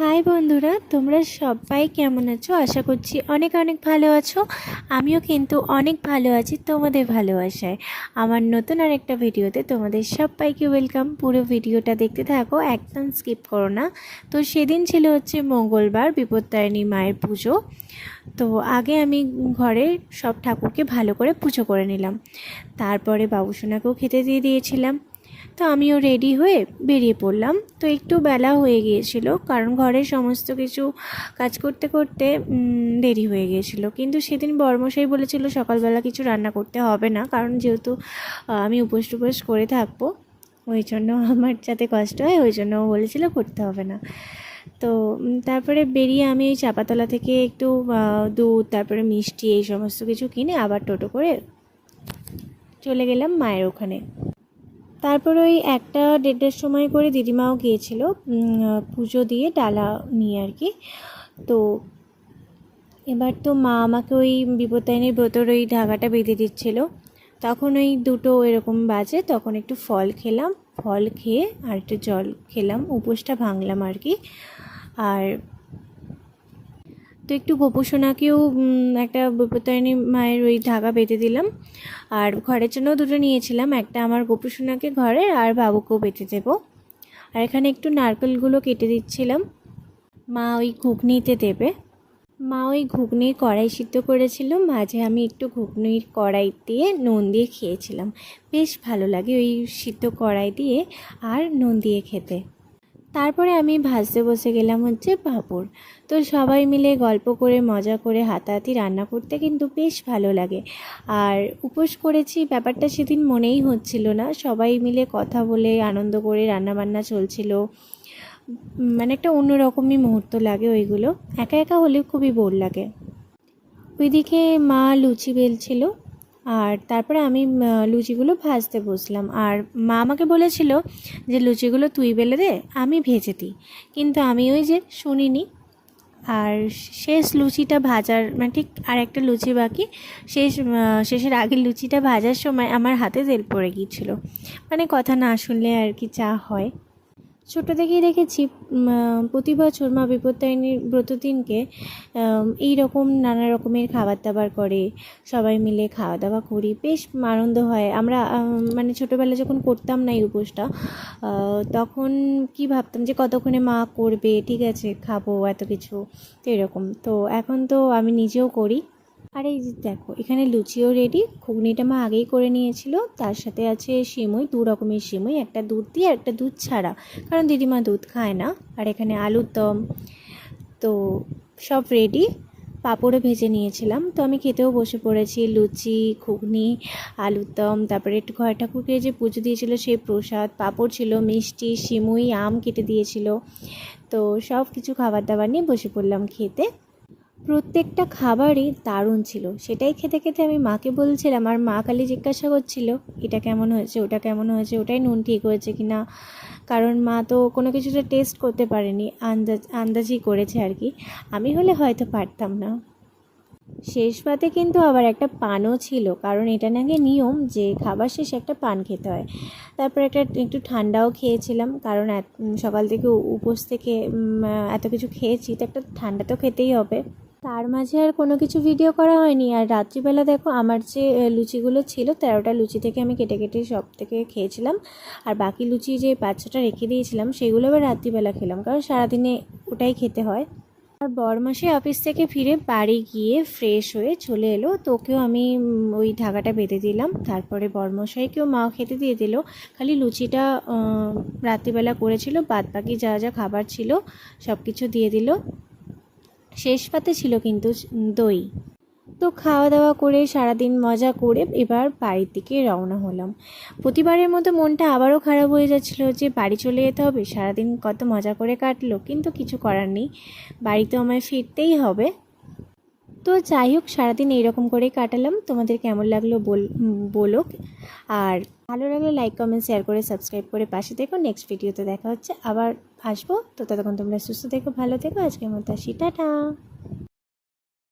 High বন্ধুরা, তোমরা সবাই কেমন আছো? আশা করছি অনেক অনেক ভালো আছো। আমিও কিন্তু অনেক ভালো আছি, তোমাদের ভালোবাসায়। আমার নতুন আর একটা ভিডিওতে তোমাদের সবাইকে ওয়েলকাম পুরো ভিডিওটা দেখতে থাকো, একদম স্কিপ করো না। তো সেদিন ছিল হচ্ছে মঙ্গলবার, বিপত্তারিণী মায়ের পুজো। তো আগে আমি ঘরে সব ঠাকুরকে ভালো করে পুজো করে নিলাম। তারপরে বাবুসোনাকেও খেতে দিয়ে দিয়েছিলাম। তো আমিও রেডি হয়ে বেরিয়ে পড়লাম। তো একটু বেলা হয়ে গিয়েছিল, কারণ ঘরের সমস্ত কিছু কাজ করতে করতে দেরি হয়ে গিয়েছিল। কিন্তু সেদিন বর্মশাই বলেছিল সকালবেলা কিছু রান্না করতে হবে না, কারণ যেহেতু আমি উপোস টুপোস করে থাকব, ওই জন্য আমার যাতে কষ্ট হয়, ওই জন্য বলেছিল করতে হবে না। তো তারপরে বেরিয়ে আমি ওই চাপাতলা থেকে একটু দুধ, তারপরে মিষ্টি, এই সমস্ত কিছু কিনে আবার টোটো করে চলে গেলাম মায়ের ওখানে। তারপর ওই একটা দেড়টার সময় করে দিদিমাও গিয়েছিল পুজো দিয়ে ডালা নিয়ে আর কি। তো এবার তো মা আমাকে ওই বিপত্তায়নী ব্রতর ওই ঢাকাটা বেঁধে দিচ্ছিল। তখন ওই দুটো এরকম বাজে, তখন একটু ফল খেলাম, ফল খেয়ে আর একটু জল খেলাম, উপোসটা ভাঙলাম আর কি। আর তো একটু গোপোষণাকেও একটা বিপত্তারিণী মায়ের ওই ধাগা বেঁধে দিলাম। আর ঘরের জন্যও দুটো নিয়েছিলাম, একটা আমার গোপোষণাকে ঘরে আর বাবুকেও বেঁধে দেবো। আর এখানে একটু নারকেলগুলো কেটে দিচ্ছিলাম। মা ওই ঘুগনিতে দেবে। মা ওই ঘুগনির কড়াই সিদ্ধ করেছিল, মাঝে আমি একটু ঘুগনির কড়াই দিয়ে নুন দিয়ে খেয়েছিলাম। বেশ ভালো লাগে ওই সিদ্ধ কড়াই দিয়ে আর নুন দিয়ে খেতে। তারপরে আমি ভাজতে বসে গেলাম হচ্ছে পাঁপড়। তো সবাই মিলে গল্প করে, মজা করে, হাতাহাতি রান্না করতে কিন্তু বেশ ভালো লাগে। আর উপোস করেছি ব্যাপারটা সেদিন মনেই হচ্ছিল না। সবাই মিলে কথা বলে, আনন্দ করে রান্নাবান্না চলছিল। মানে একটা অন্যরকমই মুহূর্ত লাগে ওইগুলো। একা একা হলেও খুবই বোর লাগে। ওইদিকে মা লুচি বেলছিল। আর তারপরে আমি লুচিগুলো ভাজতে বসলাম। আর মা আমাকে বলেছিল যে, লুচিগুলো তুই বেলে দে, আমি ভেজে দিই। কিন্তু আমি ওই যে শুনিনি। আর শেষ লুচিটা ভাজার মানে ঠিক আর একটা লুচি বাকি, শেষ শেষের আগের লুচিটা ভাজার সময় আমার হাতে তেল পড়ে গিয়েছিল। মানে কথা না শুনলে আর কি চা হয়। ছোটো থেকেই দেখেছি প্রতি বছর মা বিপত্তারিণীর ব্রত দিনকে এই রকম নানা রকমের খাবার দাবার করে, সবাই মিলে খাওয়া দাওয়া করি। বেশ আনন্দ হয়। আমরা মানে ছোটোবেলায় যখন করতাম না এই উপোসটা তখন কি ভাবতাম যে কতক্ষণে মা করবে, ঠিক আছে, খাব, এত কিছু তো এরকম। তো এখন তো আমি নিজেও করি। আর এই যে দেখো, এখানে লুচিও রেডি ঘুগনিটা মা আগেই করে নিয়েছিল। তার সাথে আছে সিমই, দু রকমের সিমই, একটা দুধ দিয়ে একটা দুধ ছাড়া। কারণ দিদিমা দুধ খায় না। আর এখানে আলুর দম। তো সব রেডি পাঁপড়ও ভেজে নিয়েছিলাম। তো আমি খেতেও বসে পড়েছি। লুচি, ঘুগনি, আলুর দম, তারপরে ঘর ঠাকুরকে যে পুজো দিয়েছিল সেই প্রসাদ, পাঁপড় ছিল, মিষ্টি, সিমুই, আম কেটে দিয়েছিল। তো সব কিছু খাবার দাবার নিয়ে বসে পড়লাম খেতে। প্রত্যেকটা খাবারই দারুণ ছিল। সেটাই খেতে খেতে আমি মাকে বলছিলাম, আর মা খালি জিজ্ঞাসা করছিল, এটা কেমন হয়েছে? ওটা কেমন হয়েছে? ওটাই নুন ঠিক হয়েছে কি না কারণ মা তো কোনো কিছুটা টেস্ট করতে পারেনি, আন্দাজ, আন্দাজই করেছে আর কি। আমি হলে হয়তো পারতাম না। শেষ পাতে কিন্তু আবার একটা পানও ছিল, কারণ এটা নাকি নিয়ম যে খাবার শেষে একটা পান খেতে হয়। তারপর একটা একটু ঠান্ডাও খেয়েছিলাম, কারণ সকাল থেকে উপোস থেকে এত কিছু খেয়েছি, তো একটা ঠান্ডা তো খেতেই হবে। তার মাঝে আর কোনো কিছু ভিডিও করা হয়নি। আর রাত্রিবেলা দেখো, আমার যে লুচিগুলো ছিল, তেরোটা লুচি থেকে আমি কেটে কেটে সব থেকে খেয়েছিলাম। আর বাকি লুচি যে পাঁচটা রেখে দিয়েছিলাম, সেগুলো আবার রাত্রিবেলা খেলাম, কারণ সারাদিনে ওটাই খেতে হয়। আর বরমাসে অফিস থেকে ফিরে বাড়ি গিয়ে ফ্রেশ হয়ে চলে এলো। তোকেও আমি ওই ধাগাটা বেঁধে দিলাম। তারপরে বরমশাইকেও মা খেতে দিয়ে দিল। খালি লুচিটা রাত্রিবেলা করেছিল বাদ বাকি যা যা খাবার ছিল সব কিছু দিয়ে দিল। শেষ পাতে ছিল কিন্তু দই। তো খাওয়া দাওয়া করে, সারাদিন মজা করে এবার বাড়ির দিকে রওনা হলাম। প্রতিবারের মতো মনটা আবারও খারাপ হয়ে যাচ্ছিল যে বাড়ি চলে যেতে হবে, সারাদিন কত মজা করে কাটলো, কিন্তু কিছু করার নেই। বাড়ি তো আমায় ফিরতেই হবে। তো যাই হোক, সারাদিন এইরকম করেই কাটালাম। তোমাদের কেমন লাগল বল আর ভালো লাগলে লাইক কমেন্ট শেয়ার করে সাবস্ক্রাইব করে পাশে দেখো নেক্সট ভিডিওতে দেখা হচ্ছে। আবার আসব। তো ততক্ষণ তোমরা সুস্থ থেকো, ভালো থেকো। আজকের মতো আসি। টাটা।